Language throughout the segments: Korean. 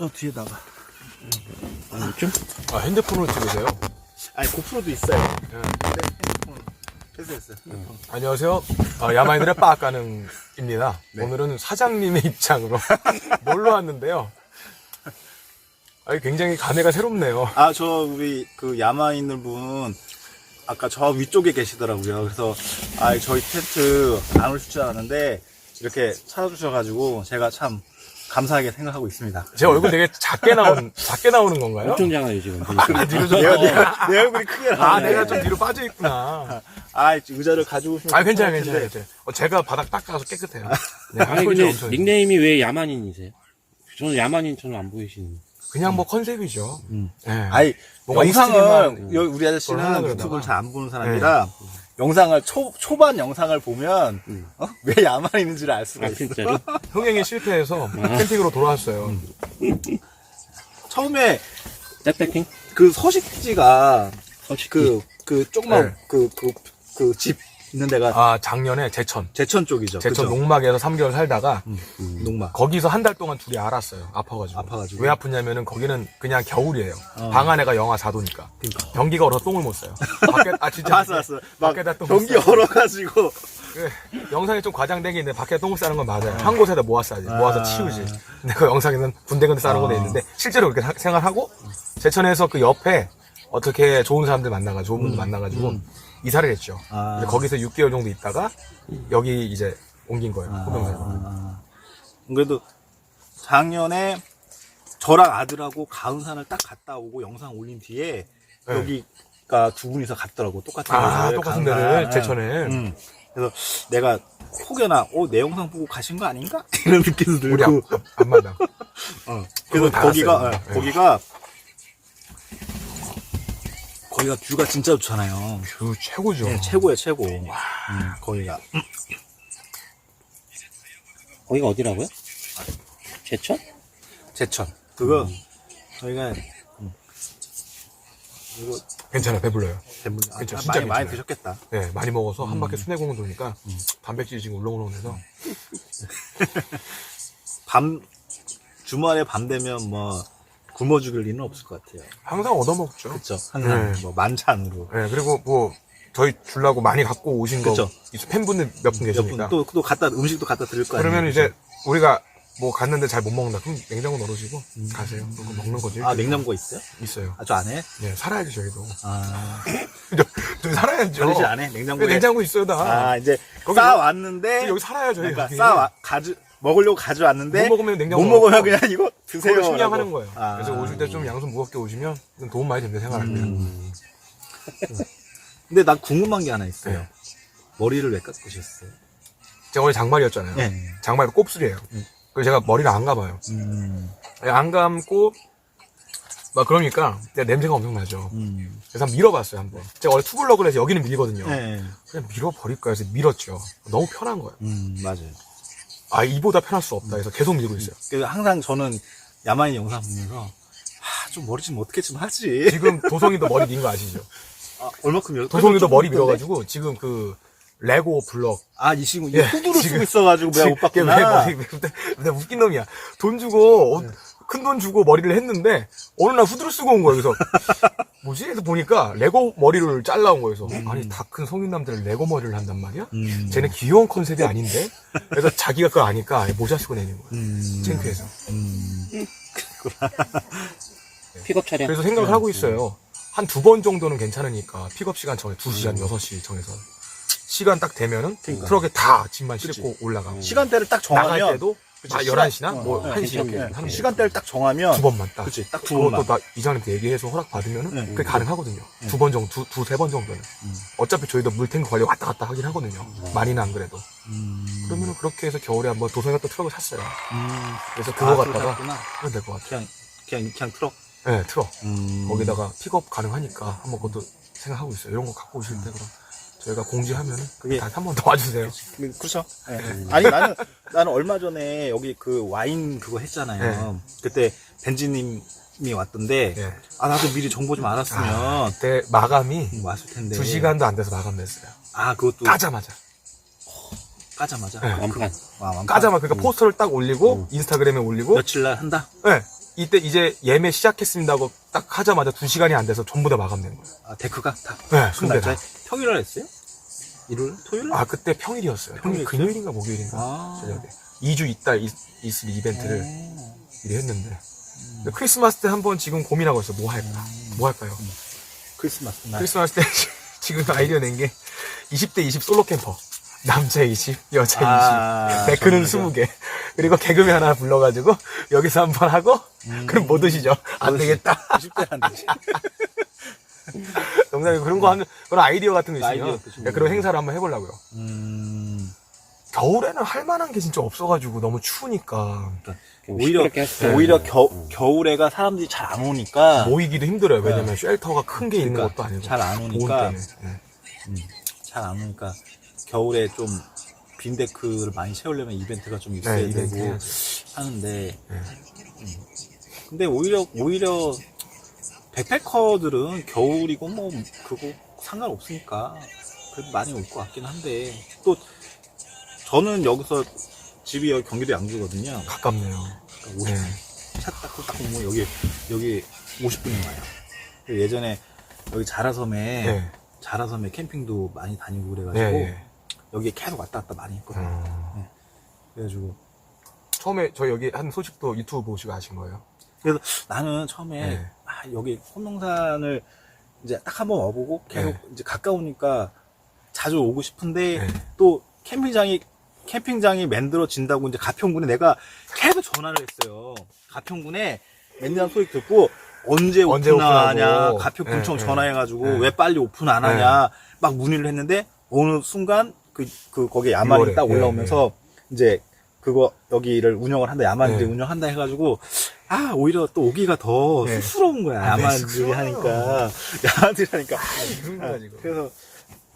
저 뒤에다가. 좀? 아 핸드폰으로 찍으세요? 아니 고프로도 있어요. 네. 근데 핸드폰 패스했어요. 핸드폰. 안녕하세요. 아, 야마인들의 빠까능입니다. 네. 오늘은 사장님의 입장으로 놀러 왔는데요. 아, 굉장히 감회가 새롭네요. 아, 저 우리 그 야마 있는 분 아까 저 위쪽에 계시더라고요. 그래서 아, 저희 텐트 안 오실 줄 알았는데 이렇게 찾아주셔가지고 제가 참 감사하게 생각하고 있습니다. 제 얼굴 되게 작게 나오는 작게 나오는 건가요? 엄청 작아요, 지금. 보니까. 뒤로 좀. 내가 내가 내 얼굴이 크게 아, 나오네. 내가 좀 뒤로 빠져 있구나. 아, 의자를 가지고 오시면 아, 괜찮아요. 괜찮아요. 괜찮아요. 어, 제가 바닥 닦아서 깨끗해요. 네, 아니, 근데 엄청 닉네임이 왜 야만인이세요? 저는 야만인처럼 안 보이시는. 그냥 뭐 컨셉이죠. 음. 네. 아니 뭔가 영상을 우리 아저씨는. 유튜브를 잘 안 보는 사람이라 영상을 초 초반 영상을 보면 음. 어? 왜 야만 있는지를 알 수가 아, 있어. 진짜로? 흥행에 실패해서 캠핑으로 돌아왔어요. 처음에 백패킹? 그 서식지가 솔직히. 그그 조그만 네. 그 그 그 집 있는 데가 아, 작년에 제천. 제천 쪽이죠. 제천 그죠? 농막에서 3개월 살다가 농막. 거기서 한 달 동안 둘이 알았어요. 아파가지고. 아파가지고. 왜 아프냐면은 거기는 그냥 겨울이에요. 어. 방 안에가 영하 4도니까. 그러니까. 변기가 얼어 서 똥을 못 써요. 밖에, 아, 진짜. 알았어, 알았어. 막 밖에다 똥을 경기 싸요. 얼어가지고 그 영상에 좀 과장되긴 있는데 밖에 똥을 싸는 건 맞아요. 한 곳에다 모았어야지. 모아서 아. 치우지. 근데 그 영상에는 군데군데 싸는 거돼 아. 있는데 실제로 그렇게 사- 생활하고 제천에서 그 옆에 어떻게 좋은 사람들 만나가지고 좋은 분들 만나가지고 이사를 했죠. 음. 아. 거기서 6개월 정도 있다가 여기 이제 옮긴 거예요. 호병사로. 아, 그래도 작년에 저랑 아들하고 가은산을 딱 갔다 오고 영상 올린 뒤에 네. 여기가 두 분이서 갔더라고 똑같은 아, 데를, 똑같은 가은산. 데를 제천에. 음. 그래서 내가 혹여나 어, 내 영상 보고 가신 거 아닌가 이런 느낌도 우리 들고 앞, 앞마당. 어. 그래서 다 거기가 알았어요. 어, 네. 거기가 거기가 뷰가 진짜 좋잖아요. 그 최고죠. 네, 최고야 최고. 음, 거기가 거기가 어디라고요? 제천? 제천. 그거 저희가 음. 이거 괜찮아요. 배불러요. 대부분 아, 그쵸, 많이 진짜 많이 괜찮아요. 드셨겠다. 네, 많이 먹어서 음. 한 바퀴 순회공원 도니까 단백질이 지금 울렁울렁해서 밤 주말에 밤 되면 뭐 굶어 죽을 일은 없을 것 같아요. 항상 얻어먹죠. 그렇죠. 항상 네. 뭐 만찬으로. 네, 그리고 뭐 저희 주려고 많이 갖고 오신 거 그쵸. 있- 팬분들 몇 분 계시니까 몇분또또 갖다 음식도 갖다 드릴 거 아니에요. 그러면 이제 우리가 뭐 갔는데 잘 못 먹는다 그럼 냉장고 넣으시고 가세요 그거 먹는 거지 아 냉장고가 있어요? 있어요 아 저 안에? 네 살아야지 저희도 아 저희 살아야죠 저희 안에 네, 냉장고에. 냉장고 있어요 다 아 이제 거기 쌓아 왔는데 여기 살아야죠 그러니까 여기. 쌓아 가져 먹으려고 가져왔는데 못 먹으면 냉장고 못 먹으면 그냥 이거 드세요. 식량하는 라고. 거예요 아. 그래서 오실 때 좀 양손 무겁게 오시면 도움 많이 됩니다 생활할 때 음. 근데 난 궁금한 게 하나 있어요. 네. 머리를 왜 깎으셨어요? 제가 원래 장발이었잖아요 네. 장발도 곱슬이에요 그래서 제가 머리를 안 감아요 음. 안 감고 막 그러니까 냄새가 엄청 나죠 음. 그래서 한번 밀어봤어요 한번 제가 원래 투블럭을 해서 여기는 밀거든요 네. 그냥 밀어버릴까 해서 밀었죠 너무 편한 거예요 음, 맞아요. 아 이보다 편할 수 없다 해서 계속 밀고 있어요 그래서 항상 저는 야만인 영상 보면서 아, 좀 머리 좀 어떻게 좀 하지. 지금 도성이도 머리 민 거 아시죠? 아, 얼마큼요? 도성이도 조금 머리? 밀어가지고 지금 그 레고 블럭 아, 이 친구 예, 후드를 지금- 쓰고 있어가지고 내가 못 지금 왜 봤구나. 머리 근데 내가 웃긴 놈이야 돈 주고 큰 돈 주고 머리를 했는데 어느 날 후드를 쓰고 온 거예요 그래서 뭐지? 그래서 보니까 레고 머리를 잘라온 거예요 그래서 아니 다 큰 성인 남들은 레고 머리를 한단 말이야? 음. 쟤는 귀여운 컨셉이 아닌데? 그래서 자기가 그거 아니까 모자 쓰고 내는 거예요 음. 창피해서 음. 픽업 차량? 그래서 생각을 하고 있어요. 한 두 번 정도는 괜찮으니까 픽업 시간 정해 2시간, 6시 정해서 시간 딱 되면은 트럭에 다 짐만 싣고 올라가고 시간대를 딱 나갈 정하면 때도 그치, 아, 시간- 11시나 어, 뭐 어, 1시 이렇게 네, 하는. 시간대를 딱 정하면 두 번만 딱. 그치, 딱 두 번만. 그것도 나 이장님한테 얘기해서 허락 받으면은 네. 그게 가능하거든요. 두번 정도, 두, 두, 세 번 정도는. 어차피 저희도 물탱크 관리 왔다 갔다 하긴 하거든요. 많이는 안 그래도. 음. 그러면은 그렇게 해서 겨울에 한번 도성에 또 트럭을 샀어요. 음. 그래서 그거 아, 갖다가. 하면 될 것 같아요. 그냥 그냥 그냥 트럭. 네, 트럭. 음. 거기다가 픽업 가능하니까 한번 그것도 생각하고 있어요. 이런 거 갖고 오실 때 그럼 저희가 공지하면은 그게- 다시 한 번 더 와주세요. 그- 그렇죠. 예. 아니 나는 나는 얼마 전에 여기 그 와인 그거 했잖아요. 그때 벤지님이 왔던데 네. 아 나도 미리 정보 좀 알았으면 아, 그때 마감이 음, 왔을 텐데. 두 시간도 안 돼서 마감됐어요. 아 그것도 까자마자. 까자마자. 네. 완판. 와, 완판. 까자마자. 그러니까 포스터를 딱 올리고 인스타그램에 올리고 며칠 날 한다. 네. 이때 이제 예매 시작했습니다 하고 딱 하자마자 두 시간이 안 돼서 전부 다 마감된 거예요. 아, 데크가 다. 네, 그 20대 다. 날짜에 평일날 했어요? 일요일? 토요일? 날? 아, 그때 평일이었어요. 평일, 평일이었어요? 금요일인가 목요일인가. 아. 저녁에. 2주 있다 있, 있을 이벤트를 어. 미리 했는데. 근데 크리스마스 때 한번 지금 고민하고 있어요. 뭐 할까? 뭐 할까요? 크리스마스 날. 크리스마스 때 지금 아이디어 낸 게 20대 20 솔로 캠퍼. 남자 20, 여자 20. 아, 데크는 정말요? 20개. 그리고 개그맨 하나 불러가지고 여기서 한번 하고 그럼 뭐 드시죠? 안 되겠다. 20대는 안 되지. 농담이고 그런 거 하면 그런 아이디어 같은 거 있으면 아이디어. 네, 그런 행사를 한번 해보려고요. 음. 겨울에는 할 만한 게 진짜 없어가지고 너무 추우니까 오히려, 시끄럽게 했어요. 오히려 겨, 겨울에가 사람들이 잘 안 오니까. 모이기도 힘들어요. 왜냐면 쉘터가 큰 게 있는 그러니까 것도 아니고 잘안 더운 오니까. 네. 잘 안 오니까 겨울에 좀 빈데크를 많이 채우려면 이벤트가 좀 있어야 네, 되고. 하는데 음. 근데 오히려 오히려 백패커들은 겨울이고 뭐 그거 상관없으니까 그래도 많이 올 것 같긴 한데 또 저는 여기서 집이 여기 경기도 양주거든요. 가깝네요. 그러니까 네. 차딱 딱 보면 여기 여기 50분이 와요. 예전에 여기 자라섬에 네. 자라섬에 캠핑도 많이 다니고 네. 그래가지고 네. 여기에 계속 왔다 갔다 많이 했거든요. 음. 그래가지고 처음에 저 여기 한 소식도 유튜브 보시고 하신 거예요? 그래서 나는 처음에 네. 아, 여기 홈농산을 이제 딱 한 번 와보고 계속 네. 이제 가까우니까 자주 오고 싶은데 네. 또 캠핑장이 캠핑장이 만들어진다고 이제 가평군에 내가 계속 전화를 했어요. 가평군에 맨날 소리 듣고 언제 언제 오픈하냐. 가평군청 네, 네. 전화해가지고 네. 왜 빨리 오픈 안 하냐 막 문의를 했는데 어느 순간 그, 그 거기 야만이 6월에. 딱 네, 올라오면서 이제 그거 여기를 운영을 한다 야만들이 네. 운영한다 해가지고 아 오히려 또 오기가 더 네. 쑥스러운 거야 아, 네, 야만들이 쑥스러워요. 하니까 야만들이 하니까 아, 지금. 그래서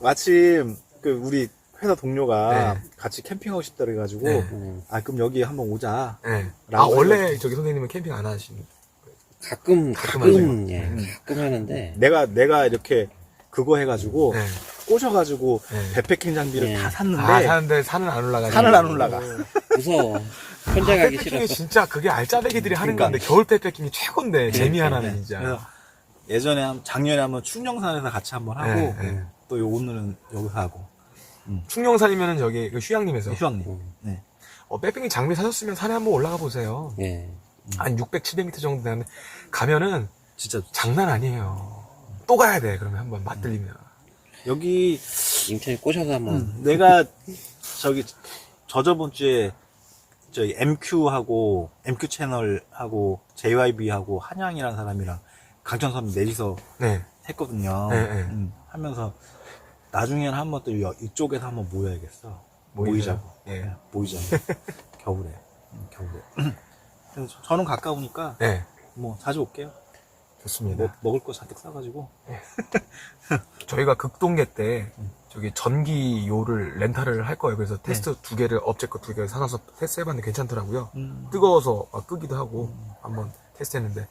마침 그 우리 회사 동료가 네. 같이 캠핑하고 싶다 그래가지고 네. 음, 아 그럼 여기 한번 오자 네. 아 라고 원래 저기 선생님은 캠핑 안 하시는? 가끔, 가끔 가끔, 예, 음. 가끔 하는데, 내가 내가 이렇게 그거 해가지고 네. 꼬셔가지고 네. 백패킹 장비를 네. 다 샀는데 아 사는데 산은 안 올라가. 산을 안 올라가. 무서워. 혼자 가기 백패킹이 싫어서. 진짜 그게 알짜배기들이 하는 그러니까. 건데 겨울 백패킹이 최고인데 재미 그러니까. 하나는 진짜. 그래서 예전에 한 작년에 한번 충령산에서 같이 한번 하고 네, 네. 또 요- 오늘은 여기서 하고 충령산이면은 저기 그 휴양림에서 휴양님 음. 네. 어, 백패킹 장비 사셨으면 산에 한번 올라가 보세요. 예. 한 600, 700m 정도 되는데 가면은 진짜 장난 아니에요. 또 가야 돼. 그러면 한번 맛들리면. 여기 인천에 꼬셔서 한번. 음, 내가 저기 저 저번 주에 저기 MQ하고 MQ 채널하고 JYB하고 한양이라는 사람이랑 강천섬 내리서 네. 했거든요. 네, 네. 음, 하면서 나중에는 한번 또 여- 이쪽에서 한번 모여야겠어. 모이자. 모이자고. 예. 네, 모이자. 겨울에. 음, 겨울에. 그래서 저- 저는 가까우니까 네. 뭐 자주 올게요. 좋습니다. 뭐 먹을 거 잔뜩 싸가지고. 저희가 극동계 때 저기 전기요를 렌탈을 할 거예요. 그래서 테스트 두 개를 업체 거 두 개를 사서 테스트 해봤는데 괜찮더라고요. 음. 뜨거워서 막 끄기도 하고 한번 테스트했는데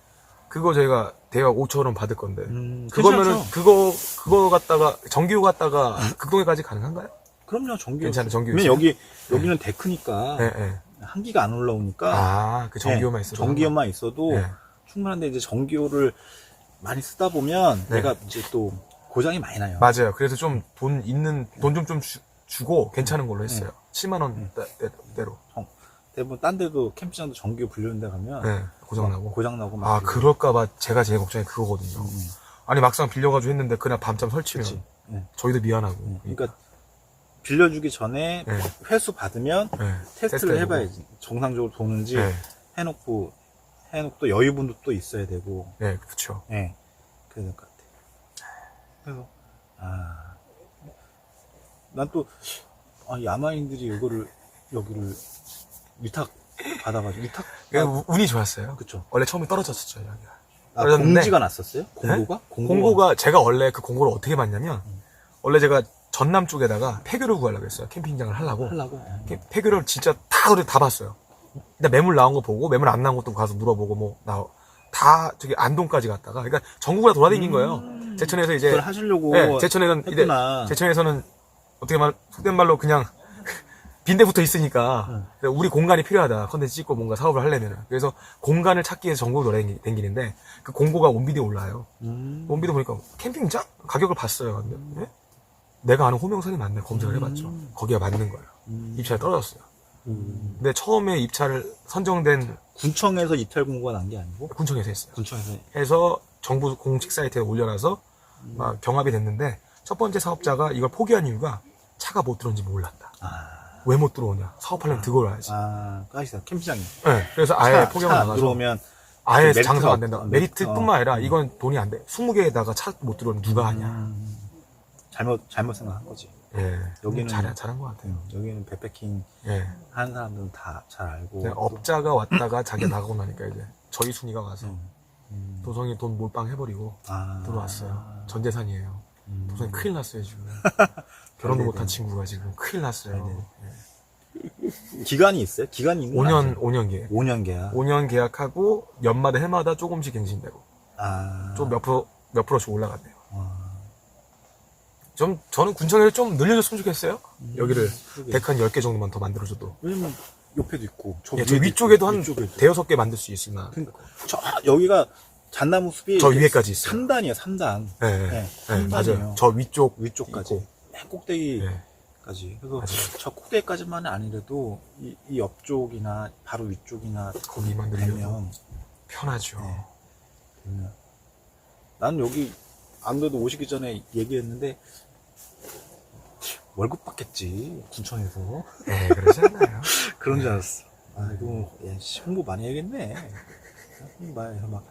그거 저희가 대략 5천 원 받을 건데 음, 그거면은 괜찮죠? 그거 그거 갖다가 전기요 갖다가 극동에까지 가능한가요? 그럼요, 전기. 괜찮아요, 전기 왜냐면 있어요? 여기, 여기는 데크니까. 네, 네. 한기가 안 올라오니까. 아, 그 전기요만 네, 있어도 전기요만 있어도 네. 충분한데 이제 전기요를 많이 쓰다 보면 네. 내가 이제 또 고장이 많이 나요. 맞아요. 그래서 좀 돈 있는 돈 좀 좀 주고 괜찮은 걸로 했어요. 7만 원 대- 대로. 정- 대부분 딴 데도 캠핑장도 전기요 불리는 데 가면 네, 고장 나고. 고장 나고 막 아, 그러고. 그럴까봐 제가 제일 걱정이 그거거든요. 음, 아니 막상 빌려가지고 했는데 그날 밤잠 설치면 그치. 네. 저희도 미안하고. 음, 그러니까 빌려주기 전에 네. 회수 받으면 네, 테스트를 테스트해보고. 해봐야지. 정상적으로 도는지 네, 해놓고 해놓고 또 여유분도 또 있어야 되고. 네, 그렇죠. 예. 그래야 될 것 같아. 그래서, 아. 난 또, 아, 야마인들이 이거를, 여기를, 위탁 받아가지고, 위탁? 우- 운이 좋았어요. 그쵸. 원래 처음에 떨어졌었죠 여기가. 아, 떨어졌는데 공지가 났었어요? 공고가? 공고가 제가 원래 그 공고를 어떻게 봤냐면 원래 제가 전남 쪽에다가 폐교를 구하려고 했어요. 캠핑장을 하려고. 하려고? 캠- 폐교를 진짜 다 우리 다 봤어요. 일단 매물 나온 거 보고 매물 안 나온 것도 가서 물어보고 뭐 나 다 저기 안동까지 갔다가 그러니까 전국을 다 돌아다닌 거예요. 제천에서 이제 음. 그걸 하시려고. 네, 제천에는 이제 했구나. 제천에서는 어떻게 말 속된 말로 그냥 빈대 붙어 있으니까 우리 공간이 필요하다. 컨텐츠 찍고 뭔가 사업을 하려면 그래서 공간을 찾기 위해서 전국을 돌아다니는데 그 공고가 온비디에 올라요. 음. 온비디 보니까 캠핑장 가격을 봤어요. 근데 예? 내가 아는 호명선이 맞네. 검색을 해봤죠. 거기가 맞는 거예요. 입찰이 떨어졌어요. 음. 근데 처음에 입찰을 선정된 군청에서 입찰 공고가 난 게 아니고 군청에서 했어요. 군청에서 해서 정부 공식 사이트에 올려놔서 막 경합이 됐는데 첫 번째 사업자가 이걸 포기한 이유가 차가 못 들어오는지 몰랐다. 아, 왜 못 들어오냐? 사업하려면 들어와야지. 아, 까시다 캠핑장이. 네, 그래서 아예 차, 포기하고 차 나가서 들어오면 아예 메리트가 장사가 안 된다. 없- 메리트뿐만 어. 아니라 이건 돈이 안 돼. 20개에다가 차 못 들어오면 누가 하냐. 음, 잘못 잘못 생각한 거지. 예. 여기는- 잘, 잘한 것 같아요. 음, 여기는 백패킹 예. 하는 사람들은 다 잘 알고. 그냥 업자가 왔다가 자기가 나가고 나니까 이제 저희 순위가 와서 음. 도성이 돈 몰빵 해버리고 아, 들어왔어요. 전 재산이에요. 음. 도성이 큰일 났어요, 지금. 결혼도. 못한 친구가 지금 큰일 났어요. 기간이 있어요? 기간이 있는 5년, 5년 계약. 5년 계약. 5년 계약하고 연마다 해마다 조금씩 갱신되고 아. 좀 몇 프로 몇 프로씩 올라갔네요. 아, 좀 저는 군청에를 좀 늘려줬으면 좋겠어요. 여기를 그러게. 한 10개 정도만 더 만들어줘도. 왜냐면 옆에도 있고 저, 예, 저 위에도 위쪽에도 있고, 한 위쪽에도. 대여섯 개 만들 수 있으나. 그러니까 저 여기가 잣나무 숲이 저 위에까지 있어요. 3단이에요, 3단. 예, 예. 네, 예, 맞아요. 3단이에요. 저 위쪽 위쪽까지. 있고. 맨 꼭대기까지. 예. 그래서 맞아요. 저 꼭대기까지만은 아니라도 이, 이 옆쪽이나 바로 위쪽이나 거기만 늘려도 되면 편하죠. 네. 되면 난 여기 안 그래도 오시기 전에 얘기했는데 월급 받겠지 군청에서 예, 그러지 않아요. 그런 줄 알았어. 아 이거 야, 씨, 홍보 많이 해야겠네. 홍보 많이 해서 막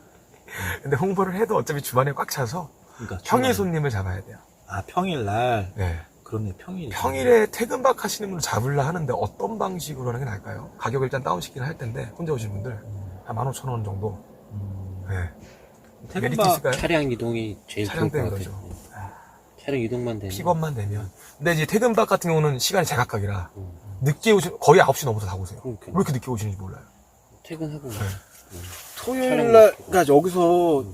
근데 홍보를 해도 어차피 주말에 꽉 차서 그러니까 평일 주말에- 손님을 잡아야 돼요. 아 평일 날 네. 그렇네 평일 평일에 퇴근박 하시는 분을 잡으려 하는데 어떤 방식으로 하는 게 나을까요? 가격 일단 다운시키긴 할 텐데 혼자 오시는 분들 한 15,000원 정도. 음, 네. 메리트 퇴근박 있을까요? 차량 이동이 제일 차량 좋을 것 때문에 같아요. 그러죠. 차량 이동만 되면. 픽업만 되면. 근데 이제 퇴근박 같은 경우는 시간이 제각각이라 음. 늦게 오시 거의 9시 넘어서 다 오세요. 그러니까. 왜 이렇게 늦게 오시는지 몰라요. 퇴근하고. 네. 토요일 날 그러니까 여기서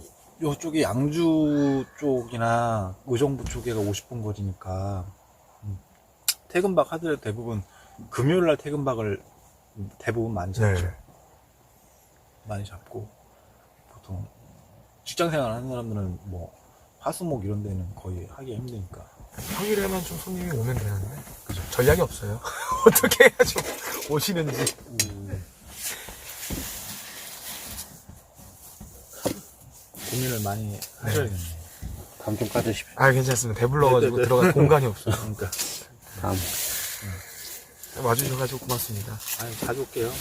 요쪽에 양주 쪽이나 의정부 쪽에가 50분 거리니까 음, 퇴근박 하더라도 대부분 금요일 날 퇴근박을 대부분 많이 잡죠. 네. 많이 잡고 보통 직장 생활 하는 사람들은 뭐 화수목 이런 데는 거의 하기 힘드니까 평일에만 좀 손님이 오면 되는데 그죠? 전략이 없어요. 어떻게 해야죠? 오시는지. 음, 고민을 많이 하셔야겠네. 감좀 까주십시오. 아 괜찮습니다. 배불러가지고 네, 네, 네. 들어갈 공간이 없어요. 그러니까 다음. 와주셔가지고 고맙습니다. 아니, 자주 올게요.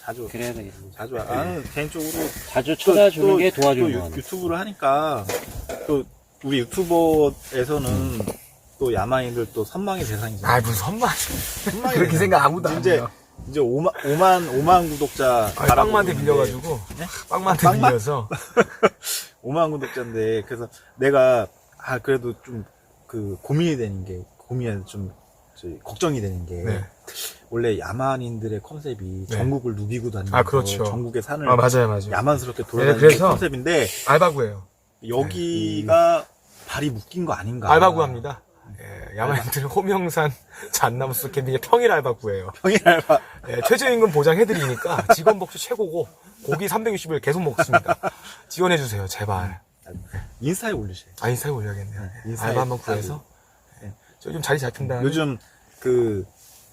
자주 그래야 되겠습니다. 자주 와. 나는 개인적으로 자주 또- 찾아주는 또- 게또 도와주는 유- 거. 유튜브를 하니까 또 우리 유튜버에서는 또 야만인들 또 선망의 대상이잖아요. 아 무슨 선만 선망의 그렇게 대상. 생각 아무도 안 이제 해요. 이제 5만 5만 5만 구독자 아, 바라보고 있는데 빌려가지고 네? 빵만한테 빵만? 빌려서 5만 구독자인데 그래서 내가 아 그래도 좀 그 고민이 되는 게 고민이 좀 저기 걱정이 되는 게 네. 원래 야만인들의 컨셉이 네. 전국을 누비고 다니면서 아, 그렇죠. 전국의 산을 아 맞아요 맞아요. 야만스럽게 네, 돌아다니는 그래서- 컨셉인데 알바구예요. 여기가 발이 묶인 거 아닌가? 네. 알바구 합니다. 예, 야만인들 호명산 잣나무숲 캠핑의 평일 알바구예요. 평일 알바. 예, 최저임금 보장해드리니까 직원 복지 최고고 고기 360일 계속 먹습니다. 지원해주세요 제발. 인스타에 올리세요. 아 인스타에 올려야겠네요. 네, 인스타에 알바 한번. 구해서 네. 저좀 자리 잡힌 다음에 요즘 그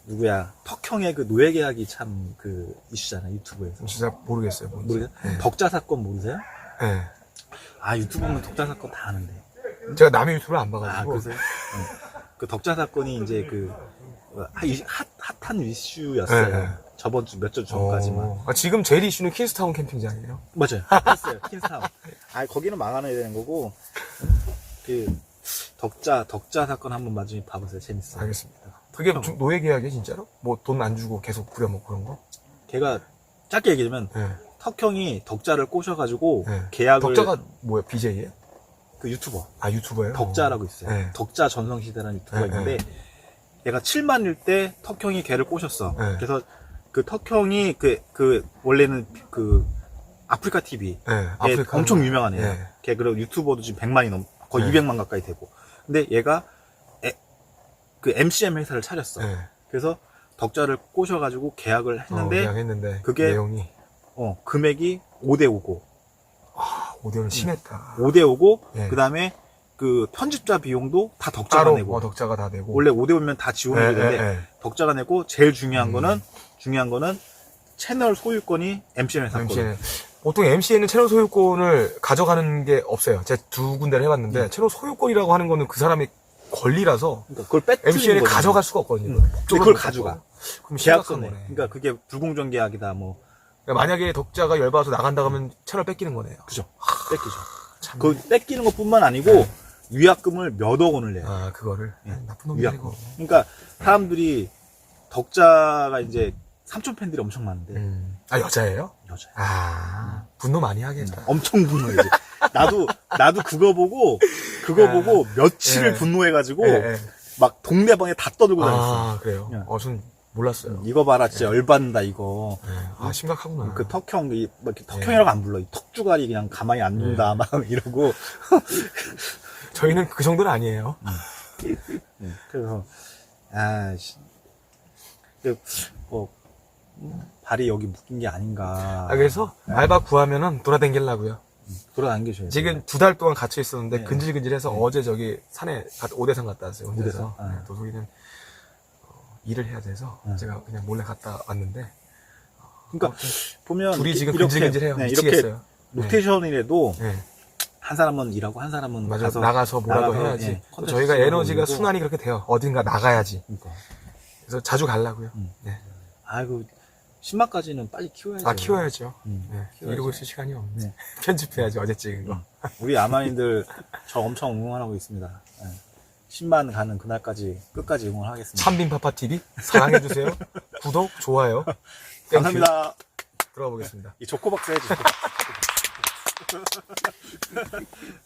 누구야 턱형의 그 노예 계약이 참 그 이슈잖아 유튜브에서. 진짜 모르겠어요. 뭔지. 모르겠어요? 덕자 사건 모르세요? 예. 아 유튜브는 덕자 사건 다 아는데. 제가 남의 유튜브를 안 아 봐가지고 그러세요? 응. 그 덕자 사건이 이제 그 어, 핫, 핫한 이슈였어요. 네, 네. 저번 주 몇 주 전까지만. 어, 아, 지금 제일 이슈는 킨스타운 캠핑장이에요. 맞아요. 했어요. 킨스타운. 아, 거기는 망하야 되는 거고, 그, 덕자, 덕자 사건 한번 나중에 봐보세요. 재밌어 요. 알겠습니다. 그게 형. 좀 노예 계약이에요 진짜로? 뭐 돈 안 주고 계속 부려먹고 그런 거? 걔가, 짧게 얘기하면, 예. 턱형이 덕자를 꼬셔가지고, 네. 계약을. 덕자가 뭐야 BJ예요? 그 유튜버. 아 유튜버예요? 덕자라고 있어요. 네. 덕자 전성시대라는 유튜버가 네, 있는데, 얘가 7만일 때 턱형이 걔를 꼬셨어. 네. 그래서 그 턱형이 그, 그, 원래는 그, 아프리카 TV. 예. 걔 아프리카 엄청 유명한 애야. 예. 걔 그리고 유튜버도 지금 100만이 넘, 거의 네. 200만 가까이 되고. 근데 얘가 에- 그 MCM 회사를 차렸어. 예. 그래서 덕자를 꼬셔가지고 계약을 어, 했는데 그냥 했는데 그게- 내용이 어, 금액이 5대5고 아, 오디오는 심했다. 5대5고 네. 그 다음에 그 편집자 비용도 다 덕자가 따로 내고 어, 덕자가 다 되고 원래 5대5면 다 지원이 예, 되는데 예, 예. 덕자가 내고 제일 중요한 음. 거는 중요한 거는 채널 소유권이 MCN에 샀거든. MCN 보통 MCN은 채널 소유권을 가져가는 게 없어요. 제가 두 군데를 해봤는데 네. 채널 소유권이라고 하는 거는 그 사람의 권리라서 그러니까 그걸 빼뜨리는 MCN이 거거든. 가져갈 수가 없거든요. 음. 그걸 못 가져가. 그럼 계약서네. 거네. 그러니까 그게 불공정 계약이다 뭐 그러니까 만약에 덕자가 열받아서 나간다 하면 채널 뺏기는 거네요. 그죠. 뺏기죠. 참. 그 뺏기는 것뿐만 아니고 네. 위약금을 몇억 원을 내요. 아 그거를 예. 나쁜 놈이야 위약금. 이거. 그러니까 사람들이 덕자가 이제 삼촌 팬들이 엄청 많은데 음. 아 여자예요? 여자. 아 분노 많이 하겠다. 엄청 분노해지. 나도 나도 그거 보고 그거 아. 보고 며칠을 예. 분노해가지고 예, 예. 막 동네방에 다 떠들고 다녔어. 아 그래요? 예. 어, 전 몰랐어요. 이거 봐라 진짜 열받는다 이거. 예. 아 심각하구나. 그 턱형 이- 뭐 이렇게 예. 턱형이라고 안 불러. 이 턱주가리 그냥 가만히 안 둔다 막 이러고. 저희는 그 정도는 아니에요. 예, 그래서 아 씨 그, 뭐 음, 발이 여기 묶인 게 아닌가. 아, 그래서 알바 구하면은 돌아다니려고요. 돌아다니셔야 지금 두 달 동안 갇혀 있었는데 네. 근질근질해서 어제 저기 산에 가- 오대산 갔다 왔어요. 혼자서. 오대산? 아. 네, 도둑이는 어, 일을 해야 돼서 네. 제가 그냥 몰래 갔다 왔는데 그러니까 보면 둘이 지금 이렇게, 근질근질해요. 네, 이렇게 미치겠어요. 로테이션이라도 네. 한 사람은 일하고 한 사람은 맞아 가서 나가서 뭐라도 나가서, 해야지. 예, 저희가 에너지가 올리고. 순환이 그렇게 돼요. 어딘가 나가야지. 그러니까. 그래서 자주 가려고요. 음. 네. 아이고 10만까지는 빨리 키워야죠. 아 키워야죠. 음, 네. 키워야죠. 이러고 있을 시간이 없네. 네. 편집해야지 어제 찍은 거. 우리 아마인들 저 엄청 응원하고 있습니다. 예. 10만 가는 그날까지 끝까지 응원하겠습니다. 참빈파파 TV 사랑해 주세요. 구독, 좋아요. 땡큐. 감사합니다. 들어보겠습니다. 이 조코박스 해주세요.